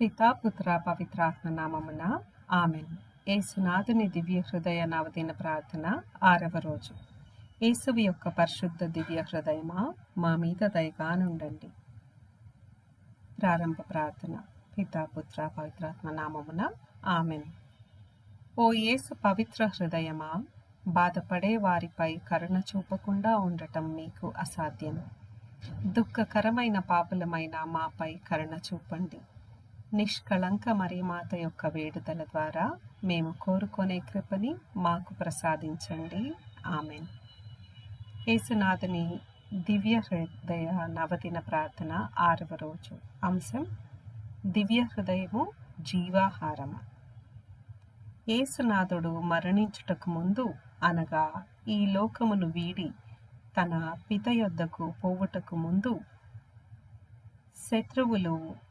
పితా పుత్ర పవిత్రాత్మ నామమున ఆమెన్. ఏసునాథుని దివ్య హృదయ నవదిన ప్రార్థన ఆరవ రోజు. యేసువి యొక్క పరిశుద్ధ దివ్య హృదయమా? మా మీద దయగానుండండి. ప్రారంభ ప్రార్థన. పితా పుత్ర పవిత్రాత్మ నామమున ఆమెన్. ఓ యేసు పవిత్ర హృదయమా? బాధపడే వారిపై కరుణ చూపకుండా ఉండటం మీకు అసాధ్యం. దుఃఖకరమైన పాపులమైన మాపై కరుణ చూపండి. నిష్కళంక మరి మాత యొక్క వేడుదల ద్వారా మేము కోరుకునే కృపని మాకు ప్రసాదించండి. ఆమెన్. యేసునాథుని దివ్య హృదయ నవదిన ప్రార్థన ఆరవ రోజు అంశం దివ్య హృదయము జీవాహారము. యేసునాథుడు మరణించుటకు ముందు అనగా ఈ లోకమును వీడి తన పిత యొద్దకు పోవుటకు ముందు శత్రువులు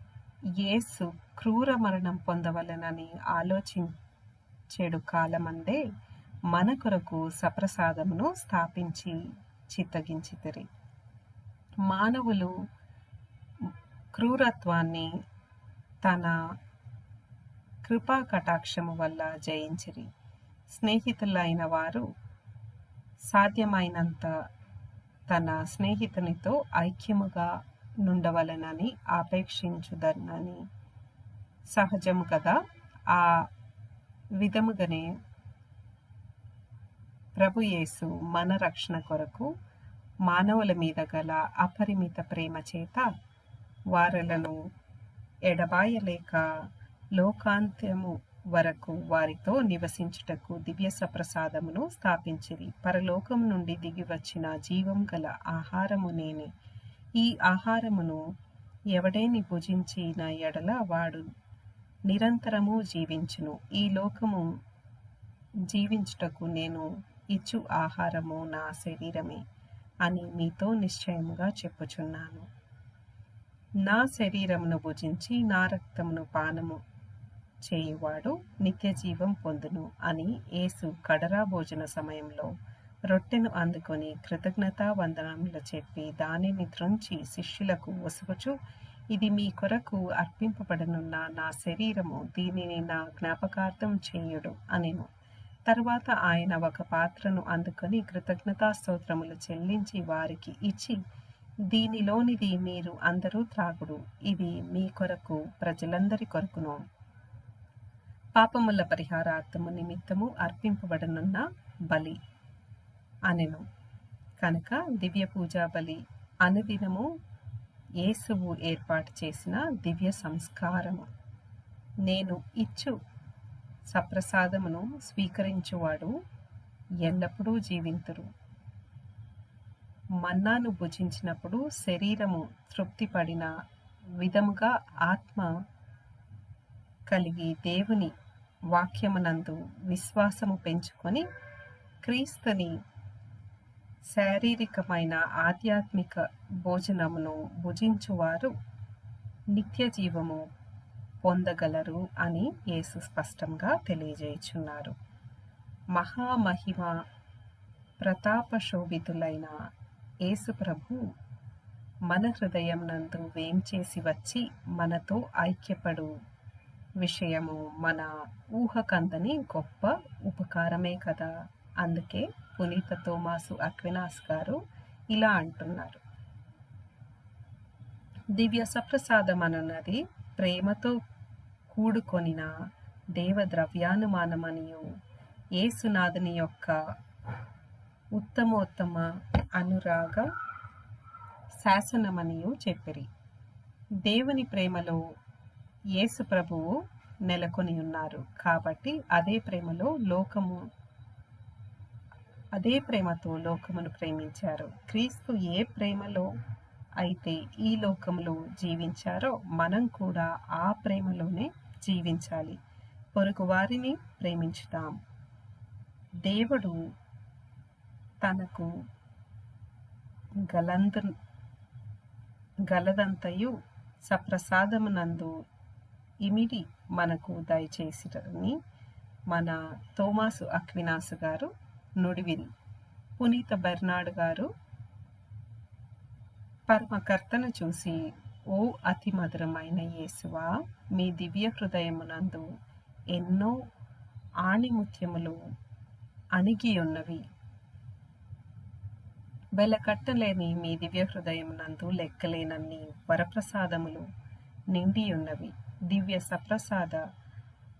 యేసు క్రూర మరణం పొందవలనని ఆలోచించేడు కాలమందే మన కొరకు సప్రసాదమును స్థాపించి చిత్తగించితిరి. మానవులు క్రూరత్వాన్ని తన కృపా కటాక్షము వల్ల జయించిరి. స్నేహితులైన వారు సాధ్యమైనంత తన స్నేహితునితో ఐక్యముగా నుండవలనని ఆపేక్షించుదనని సహజము కదా. ఆ విధముగానే ప్రభు యేసు మన రక్షణ కొరకు మానవుల మీద గల అపరిమిత ప్రేమ చేత వారలను ఎడబాయలేక లోకాంత్యము వరకు వారితో నివసించుటకు దివ్య సప్రసాదమును స్థాపించిరి. పరలోకం నుండి దిగి వచ్చిన జీవం గల ఆహారము నేనే. ఈ ఆహారమును ఎవడేని భుజించిన ఎడల వాడు నిరంతరము జీవించును. ఈ లోకము జీవించుటకు నేను ఇచ్చు ఆహారము నా శరీరమే అని మీతో నిశ్చయముగా చెప్పుచున్నాను. నా శరీరమును భుజించి నా రక్తమును పానము చేయువాడు నిత్య జీవం పొందును అని యేసు కడరా భోజన సమయంలో రొట్టెను అందుకొని కృతజ్ఞతా వందనములు చెప్పి దానిని త్రుంచి శిష్యులకు వసుకుచు ఇది మీ కొరకు అర్పింపబడనున్న నా శరీరము దీనిని నా జ్ఞాపకార్థం చేయుడు అనెను. తరువాత ఆయన ఒక పాత్రను అందుకొని కృతజ్ఞతా స్తోత్రములు చెల్లించి వారికి ఇచ్చి దీనిలోనిది మీరు అందరూ త్రాగుడు ఇది మీ కొరకు ప్రజలందరి కొరకును. పాపముల పరిహారార్థము నిమిత్తము అర్పింపబడనున్న బలి. అనెను. కనుక దివ్య పూజా బలి అనుదినము యేసువు ఏర్పాటు చేసిన దివ్య సంస్కారము. నేను ఇచ్చు సప్రసాదమును స్వీకరించువాడు ఎల్లప్పుడూ జీవింతురు. మన్నాను భుజించినప్పుడు శరీరము తృప్తిపడిన విధముగా ఆత్మ కలిగి దేవుని వాక్యమునందు విశ్వాసము పెంచుకొని క్రీస్తుని శారీరకమైన ఆధ్యాత్మిక భోజనమును భుజించువారు నిత్య జీవము పొందగలరు అని యేసు స్పష్టంగా తెలియజేయుచున్నారు. మహామహిమ ప్రతాపశోభితులైన యేసు ప్రభు మన హృదయం నందు వేంచేసి వచ్చి మనతో ఐక్యపడు విషయము మన ఊహకందని గొప్ప ఉపకారమే కదా. అందుకే పునీత తోమాసు అక్వినాస్ గారు ఇలా అంటున్నారు. దివ్య సప్రసాదం అనున్నది ప్రేమతో కూడుకొనిన దేవద్రవ్యానుమానమనియు ఏసునాథుని యొక్క ఉత్తమోత్తమ అనురాగ శాసనమనియు చెప్పిరి. దేవుని ప్రేమలో యేసు ప్రభువు నెలకొని ఉన్నారు కాబట్టి అదే ప్రేమలో లోకము అదే ప్రేమతో లోకమును ప్రేమించారు. క్రీస్తు ఏ ప్రేమలో అయితే ఈ లోకంలో జీవించారో మనం కూడా ఆ ప్రేమలోనే జీవించాలి. పొరుగు వారిని ప్రేమించుతాం. దేవుడు తనకు గలంద గలదంతయు సప్రసాదమునందు ఇమిడి మనకు దయచేసిరని మన తోమాసు అక్వినాసు గారు నుడివిన్. పునీత బెర్నాడ్ గారు పరమకర్తను చూసి ఓ అతి మధురమైన యేసువా మీ దివ్య హృదయమునందు ఎన్నో ఆణిముత్యములు అణిగి ఉన్నవి. వెలకట్టలేని మీ దివ్య హృదయమునందు లెక్కలేనన్ని వరప్రసాదములు నిండి ఉన్నవి. దివ్య సప్రసాద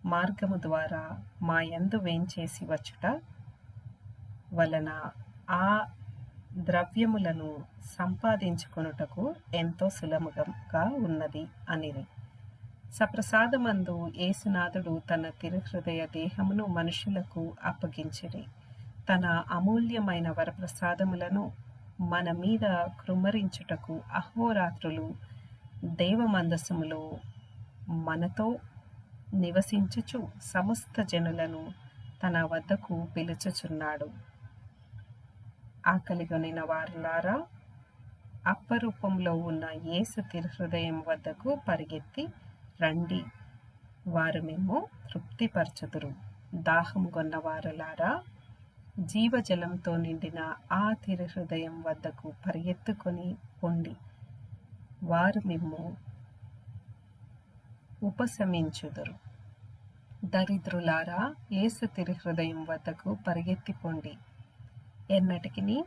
మార్గము ద్వారా మా యందు వేంచేసి వచ్చుట వలన ఆ ద్రవ్యములను సంపాదించుకొనుటకు ఎంతో సులభంగా ఉన్నది అనిది సప్రసాదమందు ఏసునాథుడు తన తిరుహృదయ దేహమును మనుషులకు అప్పగించిరి. తన అమూల్యమైన వరప్రసాదములను మన మీద కృమరించుటకు అహోరాత్రులు దేవమందసములో మనతో నివసించుచు సమస్త జనులను తన వద్దకు పిలుచుచున్నాడు. ఆకలిగొనిన వారులారా అప్పరూపంలో ఉన్న యేసు తిరుహృదయం వద్దకు పరిగెత్తి రండి. వారు మేము తృప్తిపరచుదురు. దాహం కొన్న వారులారా జీవజలంతో నిండిన ఆ తిరుహృదయం వద్దకు పరిగెత్తుకొని పొండి వారు మిమ్ము ఉపశమించుదురు. దరిద్రులారా ఏసు తిరుహృదయం వద్దకు పరిగెత్తిపోండి ఎన్నటికి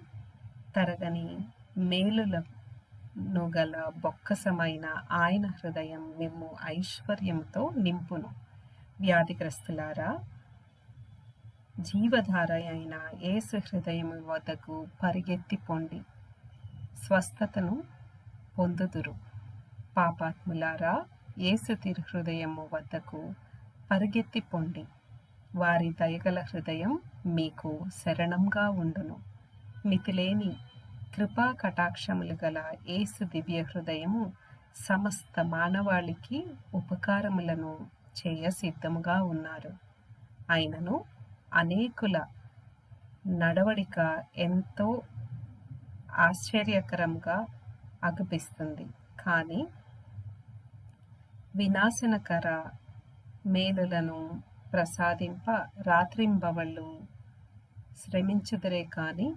తరగని మేలులను గల బొక్కసమైన ఆయన హృదయం మిమ్ము ఐశ్వర్యంతో నింపును. వ్యాధిగ్రస్తులారా జీవధార అయిన ఏసు హృదయం వద్దకు పరిగెత్తిపోండి స్వస్థతను పొందుదురు. పాపాత్ములారా ఏసు తిరు హృదయము వద్దకు పరిగెత్తిపోండి వారి దయగల హృదయం మీకు శరణంగా ఉండును. మితిలేని కృపా కటాక్షములు గల ఏసు దివ్య హృదయము సమస్త మానవాళికి ఉపకారములను చేయ సిద్ధముగా ఉన్నారు. అయినను అనేకుల నడవడిక ఎంతో ఆశ్చర్యకరంగా అగుపిస్తుంది. కానీ వినాశనకర మేలులను ప్రసాదింప రాత్రింబవళ్ళు శ్రమించుదరే కాని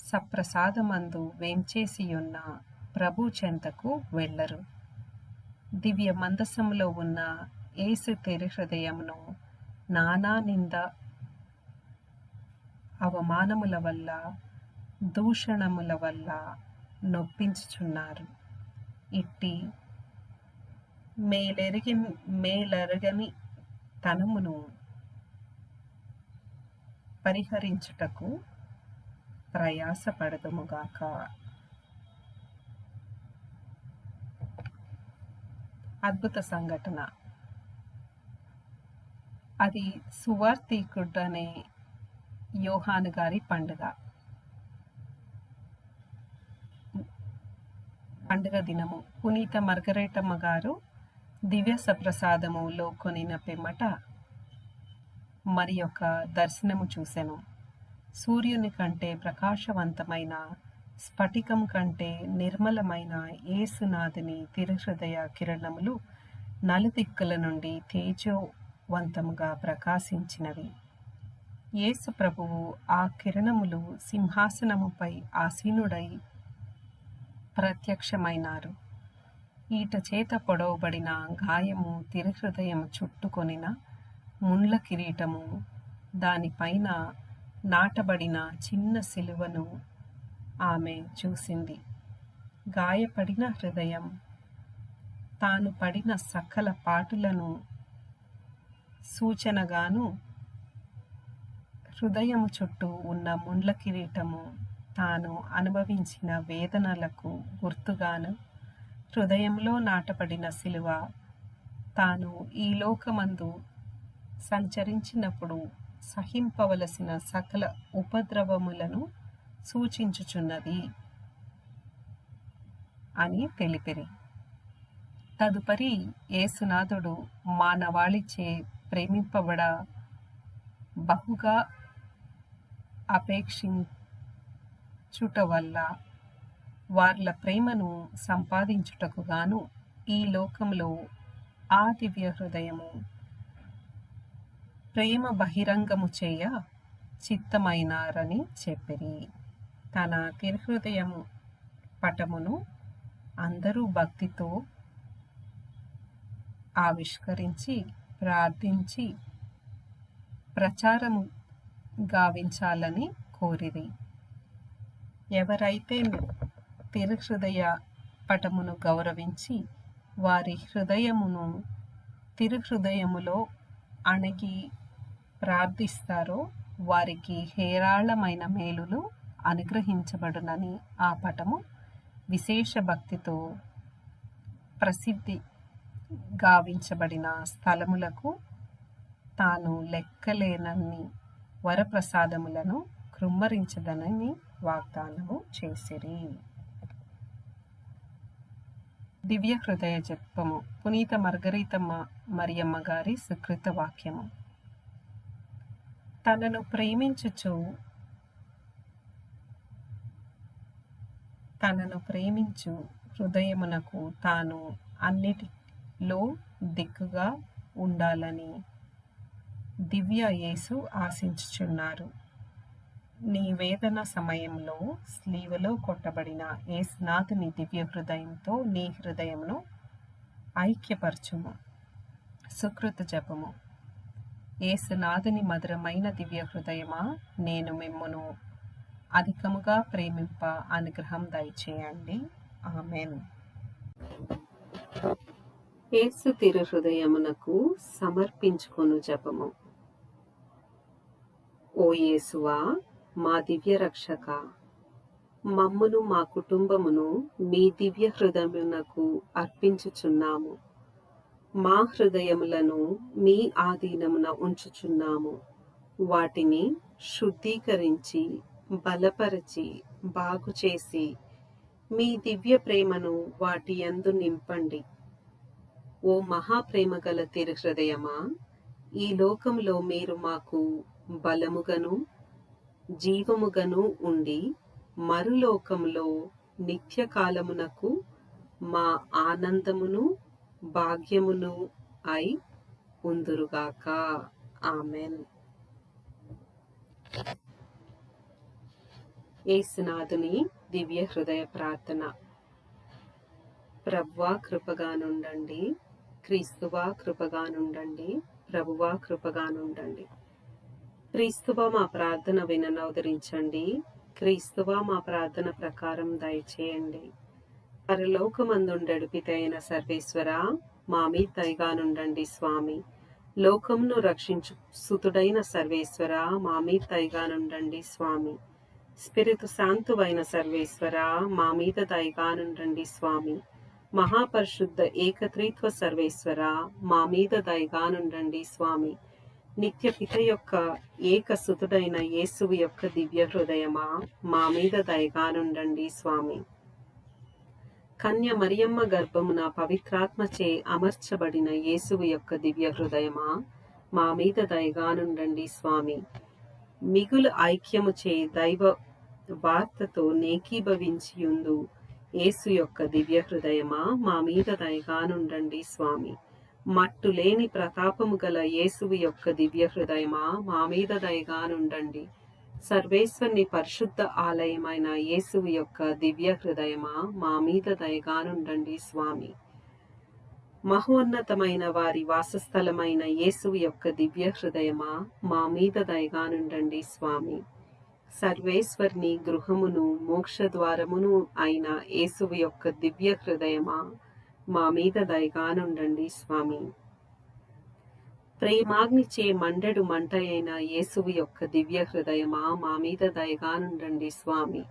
సప్రసాదమందు వేంచేసియున్న ప్రభు చెంతకు వెళ్ళరు. దివ్య మందసములో ఉన్న ఏసు తెరి హృదయమును నానా నింద అవమానముల వల్ల దూషణముల వల్ల నొప్పించుచున్నారు. ఇట్టి మేలెరిగి మేలెరగని తనమును పరిహరించుటకు ప్రయాసపడదుముగాక. అద్భుత సంఘటన. అది సువార్థికుడు అనే యోహాను గారి పండుగ. పండుగ దినము. పునీత మర్గరేటమ్మ గారు దివ్య సప్రసాదములో కొనిన పిమ్మట మరి యొక్క దర్శనము చూసెను. సూర్యుని కంటే ప్రకాశవంతమైన స్ఫటికం కంటే నిర్మలమైన ఏసునాథుని తిరుహృదయ కిరణములు నలుదిక్కుల నుండి తేజోవంతముగా ప్రకాశించినవి. యేసు ప్రభువు ఆ కిరణములు సింహాసనముపై ఆసీనుడై ప్రత్యక్షమైనారు. ఈట చేత పొడవబడిన గాయము తిరుహృదయం చుట్టుకొనిన ముండ్ల కిరీటము దానిపైన నాటబడిన చిన్న సిలువను ఆమె చూసింది. గాయపడిన హృదయం తాను పడిన సకల పాటులను సూచనగాను హృదయము చుట్టూ ఉన్న ముండ్ల కిరీటము తాను అనుభవించిన వేదనలకు గుర్తుగాను హృదయంలో నాటబడిన శిలువ తాను ఈ లోకమందు సంచరించినప్పుడు సహింపవలసిన సకల ఉపద్రవములను సూచించుచున్నది అని తెలిపిరి. తదుపరి ఏసునాథుడు మానవాళిచే ప్రేమింపబడ బహుగా అపేక్షించుట వల్ల వార్ల ప్రేమను సంపాదించుటకు గాను ఈ లోకంలో ఆ దివ్య హృదయము ప్రేమ బహిరంగము చేయ చిత్తమైనారని చెప్పిరి. తన తిరుహృదయము పటమును అందరూ భక్తితో ఆవిష్కరించి ప్రార్థించి ప్రచారము గావించాలని కోరిది ఎవరైతే తిరుహృదయ పటమును గౌరవించి వారి హృదయమును తిరుహృదయములో అణగి ప్రార్థిస్తారో వారికి హేరాళమైన మేలులు అనుగ్రహించబడునని ఆ పటము విశేష భక్తితో ప్రసిద్ధి గావించబడిన స్థలములకు తాను లెక్కలేనన్ని వరప్రసాదములను కృమ్మరించదనని వాగ్దానము చేసిరి. దివ్య హృదయ జపము పునీత మర్గరీతమ్మ మరియమ్మ గారి సుకృత వాక్యము. తనను ప్రేమించుచు తనను ప్రేమించు హృదయమునకు తాను అన్నిటిలో దిక్కుగా ఉండాలని దివ్య యేసు ఆశించుచున్నారు. నీ వేదన సమయంలో స్లీవలో కొట్టబడిన ఏసునాథుని దివ్య హృదయంతో నీ హృదయమును ఐక్యపరచుము. సుకృత జపము. ఏసునాథుని మధురమైన దివ్య హృదయమా నేను మిమ్మును అధికముగా ప్రేమింప అనుగ్రహం దయచేయండి. ఆమెన్. ఏసు తిరు హృదయమునకు సమర్పించుకొను జపము. ఓ యేసువా మా దివ్య రక్షక మమ్మును మా కుటుంబమును మీ దివ్య హృదయమునకు అర్పించుచున్నాము. మా హృదయములను మీ ఆధీనమున ఉంచుచున్నాము. వాటిని శుద్ధీకరించి బలపరచి బాగు చేసి మీ దివ్య ప్రేమను వాటి యందు నింపండి. ఓ మహాప్రేమ గల తిరు హృదయమా ఈ లోకంలో మీరు మాకు బలముగను జీవముగను ఉండి మరులోకంలో నిత్యకాలమునకు మా ఆనందమును భాగ్యమును అయి ఉందురుగాక. ఆమెన్. ఏసునాథుని దివ్య హృదయ ప్రార్థన. ప్రభువా కృపగానుండండి క్రీస్తువా కృపగానుండండి ప్రభువా కృపగానుండండి క్రీస్తువ మా ప్రార్థన విననవదరించండి క్రీస్తువ మా ప్రార్థన ప్రకారం దయచేయండి. పరలోకమందుండడు పితైన సర్వేశ్వర మా మీ స్వామి. లోకంను రక్షించు సుతుడైన సర్వేశ్వర మా తైగానుండండి దయగానుండండి స్వామి. స్పిరితు శాంతువైన సర్వేశ్వర మా మీద దయగానుండండి స్వామి. మహాపరిశుద్ధ ఏకత్రిత్వ సర్వేశ్వర మా మీద దయగానుండండి స్వామి. నిత్య పిత యొక్క ఏక సుతుడైన యేసువు యొక్క దివ్య హృదయమా? మా మీద దయగానుండండి స్వామి. కన్య మరియమ్మ గర్భమున పవిత్రాత్మచే అమర్చబడిన యేసువు యొక్క దివ్య హృదయమా? మా మీద దయగానుండండి స్వామి. మిగులు ఐక్యముచే దైవ వార్తతో నేకీభవించియుందు యేసు యొక్క దివ్య హృదయమా? మా మీద దయగానుండండి స్వామి. మట్టు లేని ప్రతాపము గల యేసువు యొక్క దివ్య హృదయమా? మా మీద దయగానుండండి. సర్వేశ్వరుని పరిశుద్ధ ఆలయమైన యేసువు యొక్క దివ్య హృదయమా? మా మీద దయగానుండండి స్వామి. మహోన్నతమైన వారి వాసస్థలమైన యేసువు యొక్క దివ్య హృదయమా? మా మీద దయగానుండండి స్వామి. సర్వేశ్వరిని గృహమును మోక్ష ద్వారమును అయిన యేసువు యొక్క దివ్య హృదయమా? మా మీద దయగానుండండి స్వామి. ప్రేమాగ్నిచే మండెడు మంట అయిన యేసువు యొక్క దివ్య హృదయమా మా మీద దయగానుండండి స్వామి.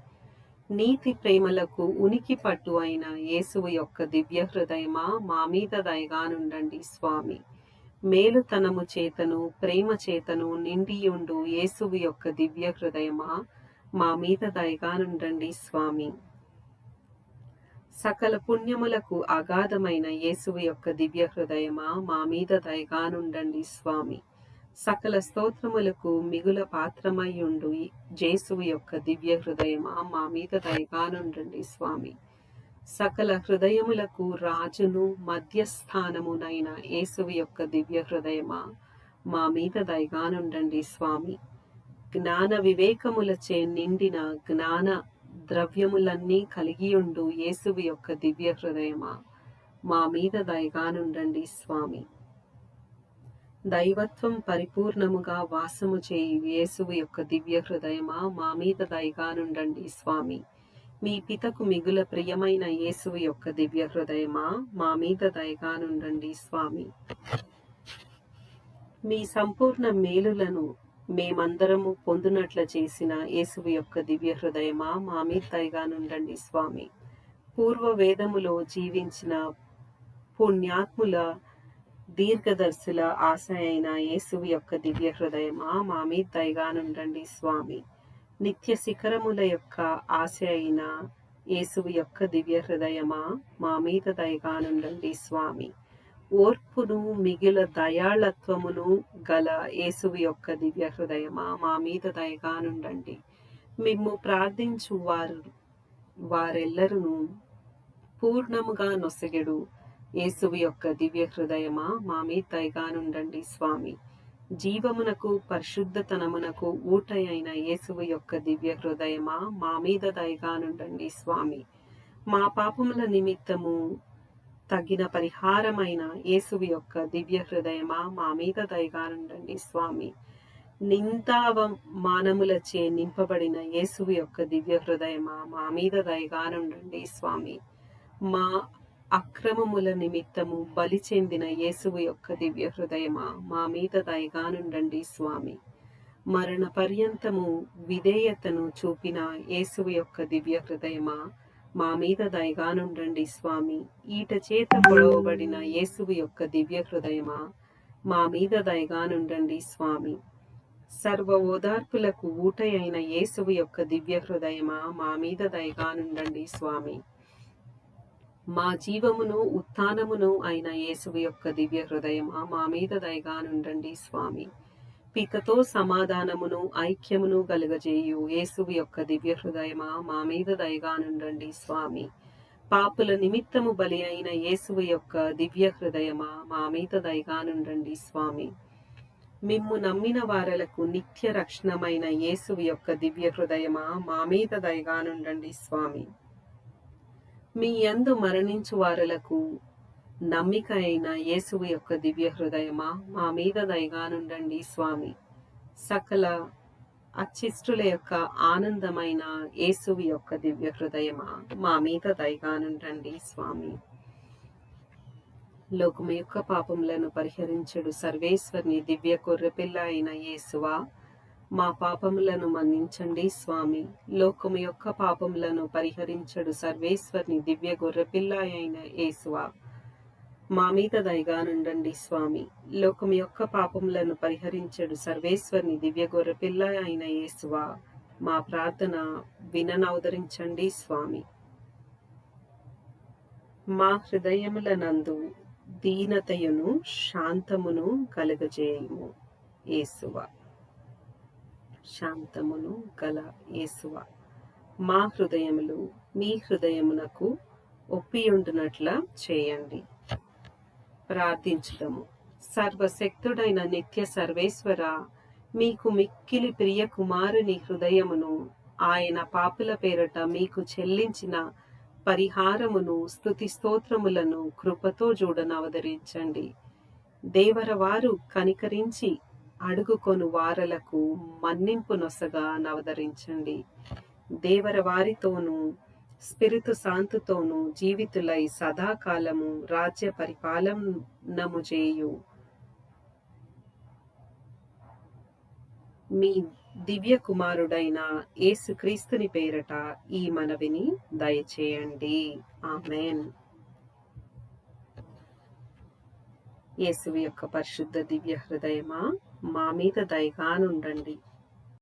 నీతి ప్రేమలకు ఉనికి పట్టు అయిన యేసువు యొక్క దివ్య హృదయమా మా మీద దయగానుండండి స్వామి. మేలుతనము చేతను ప్రేమ చేతను నిండియుండు యేసువు యొక్క దివ్య హృదయమా మా మీద దయగానుండండి స్వామి. సకల పుణ్యములకు అగాధమైన యేసువు యొక్క దివ్య హృదయమా? మా మీద దయగానుండండి స్వామి. సకల స్తోత్రములకు మిగుల పాత్రమయ్యుండు జేసువు యొక్క దివ్య హృదయమా? మా మీద దయగానుండండి స్వామి. సకల హృదయములకు రాజును మధ్యస్థానమునైన యేసువు యొక్క దివ్య హృదయమా? మా మీద దయగానుండండి స్వామి. జ్ఞాన వివేకములచే నిండిన జ్ఞాన ద్రవ్యములన్నీ కలిగి ఉండు యేసువు యొక్క దివ్య హృదయమా? మా మీద దయగానుండండి స్వామి. దైవత్వం పరిపూర్ణముగా వాసము చేయి యేసువు యొక్క దివ్య హృదయమా? మా మీద దయగానుండండి స్వామి. మీ పితకు మిగుల ప్రియమైన యేసువు యొక్క దివ్య హృదయమా? మా మీద దయగానుండండి స్వామి. మీ సంపూర్ణ మేలులను మేమందరము పొందునట్ల చేసిన యేసువు యొక్క దివ్య హృదయమా? మా మీద దయగానుండండి స్వామి. పూర్వ వేదములో జీవించిన పుణ్యాత్ముల దీర్ఘదర్శుల ఆశ అయిన యేసువు యొక్క దివ్య హృదయమా? మా మీద స్వామి. నిత్య శిఖరముల యొక్క ఆశ అయిన యేసువు యొక్క దివ్య హృదయమా? మా మీద దయగానుండండి స్వామి. ఓర్పును మిగిల దయాళత్వమును గల యేసువు యొక్క దివ్య హృదయమా? మా మీద దయగానుండండి మిమ్ము ప్రార్థించు వారు వారెల్లరూ పూర్ణముగా నొసగెడు. యేసువి యొక్క దివ్య హృదయమా? మా మీద దయగానుండండి స్వామి. జీవమునకు పరిశుద్ధతనమునకు ఊట అయిన యేసువు యొక్క దివ్య హృదయమా? మా మీద దయగానుండండి స్వామి. మా పాపముల నిమిత్తము తగిన పరిహారమైన యేసువి యొక్క దివ్య హృదయమా మా మీద దయగానుండండి స్వామి. నిందావ మానములచే నింపబడిన యేసువి యొక్క దివ్య హృదయమా మా మీద దయగానుండండి స్వామి. మా అక్రమముల నిమిత్తము బలి చెందిన యేసువు యొక్క దివ్య హృదయమా మా మీద దయగానుండండి స్వామి. మరణ పర్యంతము విధేయతను చూపిన యేసువు యొక్క దివ్య హృదయమా మా మీద దయగానుండండి స్వామి. ఈట చేత పొడవబడిన యేసువు యొక్క దివ్య హృదయమా మా మీద దయగానుండండి స్వామి. సర్వ ఓదార్పులకు ఊట అయిన యేసువు యొక్క దివ్య హృదయమా మా మీద దయగానుండండి స్వామి. మా జీవమును ఉత్థానమును అయిన యేసువు యొక్క దివ్య హృదయమా మా మీద దయగానుండండి స్వామి. పితతో సమాధానమును ఐక్యమును కలుగజేయు యేసువు యొక్క దివ్య హృదయమా? మా మీద దయగానుండండి స్వామి. పాపుల నిమిత్తము బలి అయిన యేసువు యొక్క దివ్య హృదయమా? మా మీద దయగానుండండి స్వామి. మిమ్ము నమ్మిన వారలకు నిత్య రక్షణమైన యేసువు యొక్క దివ్య హృదయమా? మా మీద దయగానుండండి స్వామి. మీ యందు మరణించు వారలకు నమ్మిక అయిన యేసువు యొక్క దివ్య హృదయమా? మా మీద దయగానుండండి స్వామి. సకల అచ్చిష్టుల యొక్క ఆనందమైన యేసువు యొక్క దివ్య హృదయమా? మా మీద దయగానుండండి స్వామి. లోకము యొక్క పాపములను పరిహరించడు సర్వేశ్వరిని దివ్య కొర్రెపిల్ల అయిన యేసువా. మా పాపములను మన్నించండి స్వామి. లోకము యొక్క పాపములను పరిహరించడు సర్వేశ్వరిని దివ్య గొర్రెపిల్ల అయిన యేసువా. మా మీద దయగానుండండి స్వామి. లోకం యొక్క పాపములను పరిహరించడు సర్వేశ్వరిని దివ్య గొర్రెపిల్ల అయిన యేసువా. మా ప్రార్థన విననవదరించండి స్వామి. మా హృదయములనందు దీనతయును శాంతమును కలుగజేయము యేసువ. శాంతమును గల యేసువ. మా హృదయములు మీ హృదయమునకు ఒప్పియుండునట్ల చేయండి. ప్రార్థించుదము. సర్వశక్తుడైన నిత్య సర్వేశ్వర మీకు మిక్కిలి ప్రియ కుమారుని హృదయమును ఆయన పాపుల పేరట మీకు చెల్లించిన పరిహారమును స్థుతి స్తోత్రములను కృపతో చూడనవదరించండి దేవరవారు కనికరించి అడుగుకొను వారలకు మన్నింపు నొసగా నవదరించండి. దేవర వారితోనూ స్పిరితు శాంతుతోనూ జీవితులై సదాకాలము రాజ్య పరిపాలనము చేయు. మీ దివ్య కుమారుడైన యేసుక్రీస్తుని పేరట ఈ మనవిని దయచేయండి. ఆమెన్. యేసు యొక్క పరిశుద్ధ దివ్య హృదయమా? మా మీద దయగానుండండి.